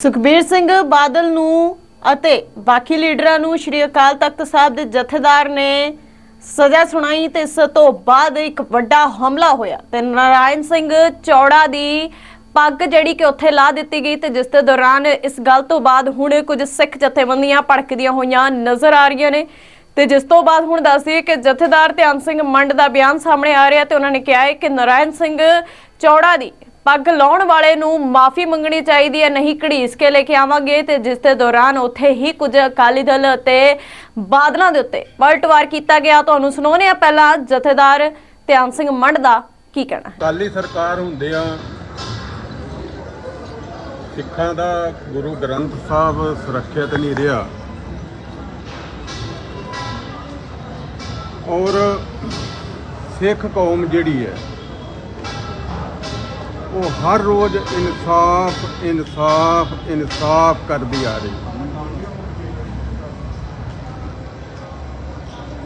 ਸੁਖਬੀਰ ਸਿੰਘ ਬਾਦਲ ਨੂੰ ਅਤੇ ਬਾਕੀ ਲੀਡਰਾਂ ਨੂੰ ਸ਼੍ਰੀ ਅਕਾਲ ਤਖਤ ਸਾਹਿਬ ਦੇ ਜਥੇਦਾਰ ਨੇ ਸਜ਼ਾ ਸੁਣਾਈ ਤੇ ਇਸ ਤੋਂ ਬਾਅਦ ਇੱਕ ਵੱਡਾ ਹਮਲਾ ਹੋਇਆ ਤੇ ਨਾਰਾਇਣ ਸਿੰਘ ਚੌੜਾ ਦੀ ਪੱਗ ਜਿਹੜੀ ਕਿ ਉੱਥੇ ਲਾ ਦਿੱਤੀ ਗਈ ਤੇ ਜਿਸ ਦੇ ਦੌਰਾਨ ਇਸ ਗੱਲ ਤੋਂ ਬਾਅਦ ਹੁਣ ਕੁਝ ਸਿੱਖ ਜਥੇਬੰਦੀਆਂ ਭੜਕਦੀਆਂ ਹੋਈਆਂ ਨਜ਼ਰ ਆ ਰਹੀਆਂ ਨੇ ਤੇ ਜਿਸ ਤੋਂ ਬਾਅਦ ਹੁਣ ਦੱਸਦੀਏ ਕਿ ਜਥੇਦਾਰ ਧਿਆਨ ਸਿੰਘ ਮੰਡ ਦਾ ਬਿਆਨ ਸਾਹਮਣੇ ਆ ਰਿਹਾ ਤੇ ਉਹਨਾਂ ਨੇ ਕਿਹਾ ਹੈ ਕਿ ਨਾਰਾਇਣ ਸਿੰਘ ਚੌੜਾ ਦੀ ਪੱਗ ਲਾਉਣ ਵਾਲੇ ਨੂੰ ਮਾਫੀ ਮੰਗਣੀ ਚਾਹੀਦੀ ਹੈ, ਨਹੀਂ ਘੜੀਸ ਕੇ ਲੈ ਕੇ ਆਵਾਂਗੇ ਤੇ ਜਿਸ ਦੇ ਦੌਰਾਨ ਉੱਥੇ ਹੀ ਕੁਝ ਅਕਾਲੀ ਦਲ ਅਤੇ ਬਾਦਲਾਂ ਦੇ ਉੱਤੇ ਪਲਟਵਾਰ ਕੀਤਾ ਗਿਆ। ਤੁਹਾਨੂੰ ਸੁਣਾਉਂਦੇ ਆ ਪਹਿਲਾਂ ਜਥੇਦਾਰ ਧਿਆਨ ਸਿੰਘ ਮੰਡ ਦਾ ਕੀ ਕਹਿਣਾ। ਹੈ ਅਕਾਲੀ ਸਰਕਾਰ ਹੁੰਦਿਆਂ ਸਿੱਖਾਂ ਦਾ ਗੁਰੂ ਗ੍ਰੰਥ ਸਾਹਿਬ ਸੁਰੱਖਿਅਤ ਨਹੀਂ ਰਿਹਾ। ਔਰ ਸਿੱਖ ਕੌਮ ਜਿਹੜੀ ਹੈ ਉਹ ਹਰ ਰੋਜ਼ ਇਨਸਾਫ ਇਨਸਾਫ ਇਨਸਾਫ ਕਰਦੀ ਆ ਰਹੀ।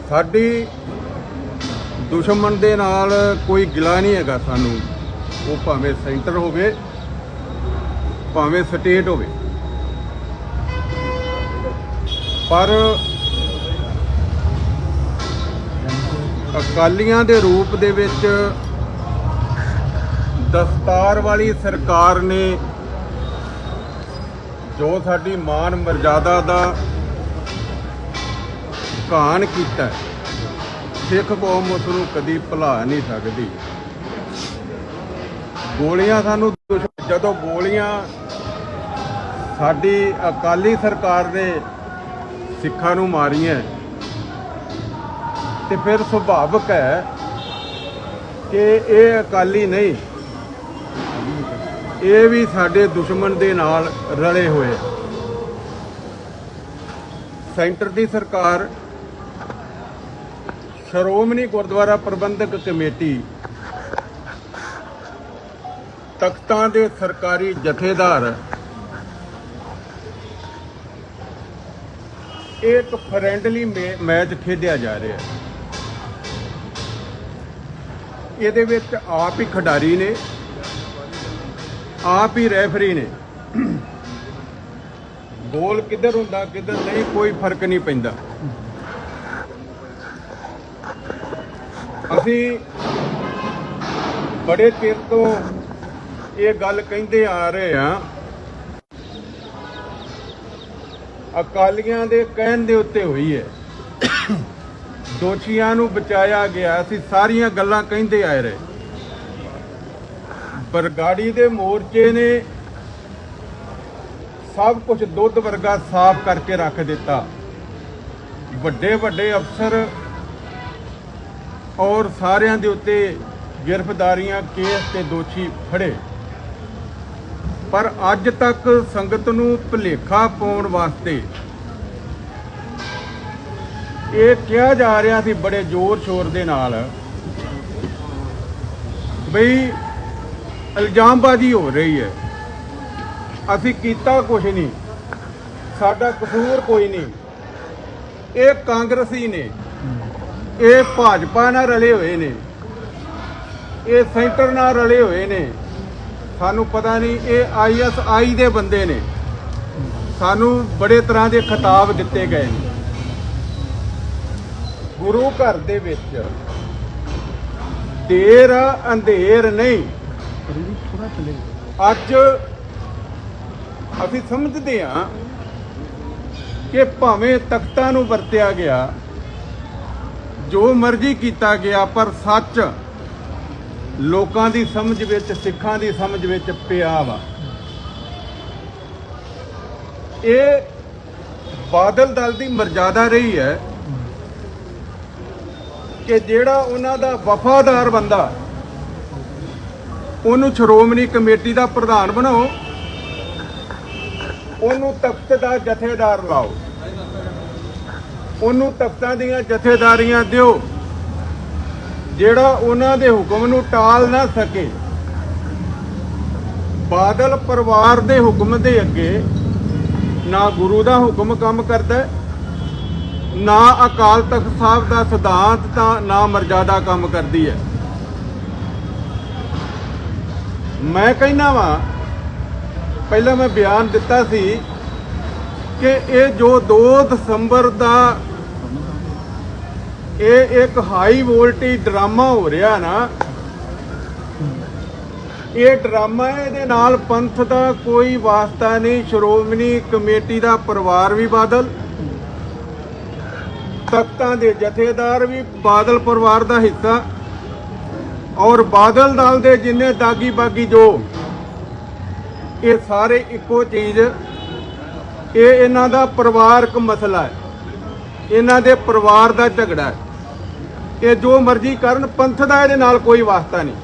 ਸਾਡੀ ਦੁਸ਼ਮਣ ਦੇ ਨਾਲ ਕੋਈ ਗਿਲਾ ਨਹੀਂ ਹੈਗਾ ਸਾਨੂੰ। ਉਹ ਭਾਵੇਂ ਸੈਂਟਰ ਹੋਵੇ, ਭਾਵੇਂ ਸਟੇਟ ਹੋਵੇ। ਪਰ ਅਕਾਲੀਆਂ ਦੇ ਰੂਪ ਦੇ ਵਿੱਚ ਦਸਤਾਰ ਵਾਲੀ ਸਰਕਾਰ ਨੇ ਜੋ ਸਾਡੀ ਮਾਨ ਮਰਜ਼ਾਦਾ ਦਾ ਘਾਣ ਕੀਤਾ ਸਿੱਖ ਕੌਮ ਉਸ ਨੂੰ ਕਦੀ ਭੁਲਾ ਨਹੀਂ ਸਕਦੀ। ਗੋਲੀਆਂ ਸਾਨੂੰ ਜਦੋਂ ਗੋਲੀਆਂ ਸਾਡੀ ਅਕਾਲੀ ਸਰਕਾਰ ਨੇ ਸਿੱਖਾਂ ਨੂੰ ਮਾਰੀਆਂ ਤੇ ਫਿਰ ਸੁਭਾਵਕ ਹੈ ਕਿ ਇਹ ਅਕਾਲੀ ਨਹੀਂ ਇਹ ਵੀ ਸਾਡੇ ਦੁਸ਼ਮਣ ਦੇ ਨਾਲ ਰਲੇ ਹੋਏ ਆ। ਸੈਂਟਰ ਦੀ ਸਰਕਾਰ, ਸ਼੍ਰੋਮਣੀ ਗੁਰਦੁਆਰਾ ਪ੍ਰਬੰਧਕ ਕਮੇਟੀ, ਤਖਤਾਂ ਦੇ ਸਰਕਾਰੀ ਜਥੇਦਾਰ, ਇਹ ਇੱਕ ਫਰੈਂਡਲੀ ਮੈਚ ਖੇਡਿਆ ਜਾ ਰਿਹਾ ਹੈ। ਇਹਦੇ ਵਿੱਚ ਆਪ ਹੀ ਖਿਡਾਰੀ ਨੇ ਆਪ ਹੀ ਰੈਫਰੀ ਨੇ। ਗੋਲ ਕਿੱਧਰ ਹੁੰਦਾ, ਕਿੱਧਰ ਨਹੀਂ, ਕੋਈ ਫ਼ਰਕ ਨਹੀਂ ਪੈਂਦਾ। ਅਸੀਂ ਬੜੇ ਚਿਰ ਤੋਂ ਇਹ ਗੱਲ ਕਹਿੰਦੇ ਆ ਰਹੇ ਆ ਅਕਾਲੀਆਂ ਦੇ ਕਹਿਣ ਦੇ ਉੱਤੇ ਹੋਈ ਹੈ। ਦੋਸ਼ੀਆਂ ਨੂੰ ਬਚਾਇਆ ਗਿਆ, ਅਸੀਂ ਸਾਰੀਆਂ ਗੱਲਾਂ ਕਹਿੰਦੇ ਆਏ ਰਹੇ। ਬਰਗਾੜੀ ਦੇ ਮੋਰਚੇ ਨੇ ਸਭ ਕੁਝ ਦੁੱਧ ਵਰਗਾ ਸਾਫ਼ ਕਰਕੇ ਰੱਖ ਦਿੱਤਾ। ਵੱਡੇ ਵੱਡੇ ਅਫਸਰ ਔਰ ਸਾਰਿਆਂ ਦੇ ਉੱਤੇ ਗ੍ਰਿਫਤਾਰੀਆਂ, ਕੇਸ ਤੇ ਦੋਸ਼ੀ ਫੜੇ। ਪਰ ਅੱਜ ਤੱਕ ਸੰਗਤ ਨੂੰ ਭੁਲੇਖਾ ਪਾਉਣ ਵਾਸਤੇ ਇਹ ਕਿਹਾ ਜਾ ਰਿਹਾ ਸੀ ਬੜੇ ਜ਼ੋਰ ਸ਼ੋਰ ਦੇ ਨਾਲ ਬਈ ਇਲਜ਼ਾਮਬਾਜ਼ੀ ਹੋ ਰਹੀ ਹੈ। ਅਸੀਂ ਕੀਤਾ ਕੁਝ ਨਹੀਂ। ਸਾਡਾ ਕਸੂਰ ਕੋਈ ਨਹੀਂ। ਇਹ ਕਾਂਗਰਸੀ ਨੇ। ਇਹ ਭਾਜਪਾ ਨਾਲ ਰਲੇ ਹੋਏ ਨੇ। ਇਹ ਸੈਂਟਰ ਨਾਲ ਰਲੇ ਹੋਏ ਨੇ। ਸਾਨੂੰ ਪਤਾ ਨਹੀਂ ਇਹ ਆਈਐਸਆਈ ਦੇ ਬੰਦੇ ਨੇ। ਸਾਨੂੰ ਬੜੇ ਤਰ੍ਹਾਂ ਦੇ ਖਿਤਾਬ ਦਿੱਤੇ ਗਏ ਨੇ। ਗੁਰੂ ਘਰ ਦੇ ਵਿੱਚ ਦੇਰ ਅੰਧੇਰ ਨਹੀਂ। ਅੱਜ ਅਸੀਂ ਸਮਝਦੇ ਹਾਂ ਕਿ ਭਾਵੇਂ ਤਖਤਾਂ ਨੂੰ ਵਰਤਿਆ ਗਿਆ, ਜੋ ਮਰਜ਼ੀ ਕੀਤਾ ਗਿਆ, ਪਰ ਸੱਚ ਲੋਕਾਂ ਦੀ ਸਮਝ ਵਿੱਚ, ਸਿੱਖਾਂ ਦੀ ਸਮਝ ਵਿੱਚ ਪਿਆ ਵਾ। ਇਹ ਬਾਦਲ ਦਲ ਦੀ ਮਰਜ਼ਾਦਾ ਰਹੀ ਹੈ ਕਿ ਜਿਹੜਾ ਉਹਨਾਂ ਦਾ ਵਫਾਦਾਰ ਬੰਦਾ ਉਹਨੂੰ ਸ਼੍ਰੋਮਣੀ ਕਮੇਟੀ ਦਾ ਪ੍ਰਧਾਨ ਬਣਾਓ, ਉਹਨੂੰ ਤਖਤ ਦਾ ਜਥੇਦਾਰ ਲਾਓ। ਉਹਨੂੰ ਤਖਤਾਂ ਦੀਆਂ ਜਥੇਦਾਰੀਆਂ ਦਿਓ, ਜਿਹੜਾ ਉਹਨਾਂ ਦੇ ਹੁਕਮ ਨੂੰ ਟਾਲ ਨਾ ਸਕੇ। ਬਾਦਲ ਪਰਿਵਾਰ ਦੇ ਹੁਕਮ ਦੇ ਅੱਗੇ ਨਾ ਗੁਰੂ ਦਾ ਹੁਕਮ ਕੰਮ ਕਰਦਾ ਨਾ ਅਕਾਲ ਤਖਤ ਸਾਹਿਬ ਦਾ ਸਿਧਾਂਤ ਤਾਂ ਨਾ ਮਰਜ਼ਾਦਾ ਕੰਮ ਕਰਦੀ ਹੈ। ਮੈਂ ਕਹਿੰਦਾ ਵਾਂ ਪਹਿਲਾਂ ਮੈਂ ਬਿਆਨ ਦਿੱਤਾ ਸੀ ਕਿ ਇਹ ਜੋ 2 ਦਸੰਬਰ ਦਾ ਇਹ ਇੱਕ ਹਾਈ ਵੋਲਟੇਜ ਡਰਾਮਾ ਹੋ ਰਿਹਾ ਨਾ ਇਹ ਡਰਾਮਾ ਹੈ, ਇਹਦੇ ਨਾਲ ਪੰਥ ਦਾ ਕੋਈ ਵਾਸਤਾ ਨਹੀਂ ਸ਼੍ਰੋਮਣੀ ਕਮੇਟੀ ਦਾ ਪਰਿਵਾਰ ਵੀ ਬਾਦਲ ਤਖਤਾਂ ਦੇ ਜਥੇਦਾਰ ਵੀ ਬਾਦਲ ਪਰਿਵਾਰ ਦਾ ਹਿੱਸਾ ਔਰ ਬਾਦਲ ਦਲ ਦੇ ਜਿੰਨੇ ਦਾਗੀ ਬਾਗੀ ਜੋ, ਇਹ ਸਾਰੇ ਇੱਕੋ ਚੀਜ਼, ਇਹ ਇਹਨਾਂ ਦਾ ਪਰਿਵਾਰਕ ਮਸਲਾ ਹੈ। ਇਹਨਾਂ ਦੇ ਪਰਿਵਾਰ ਦਾ ਝਗੜਾ ਹੈ। ਇਹ ਜੋ ਮਰਜ਼ੀ ਕਰਨ, ਪੰਥ ਦਾ ਇਹਦੇ ਨਾਲ ਕੋਈ ਵਾਸਤਾ ਨਹੀਂ।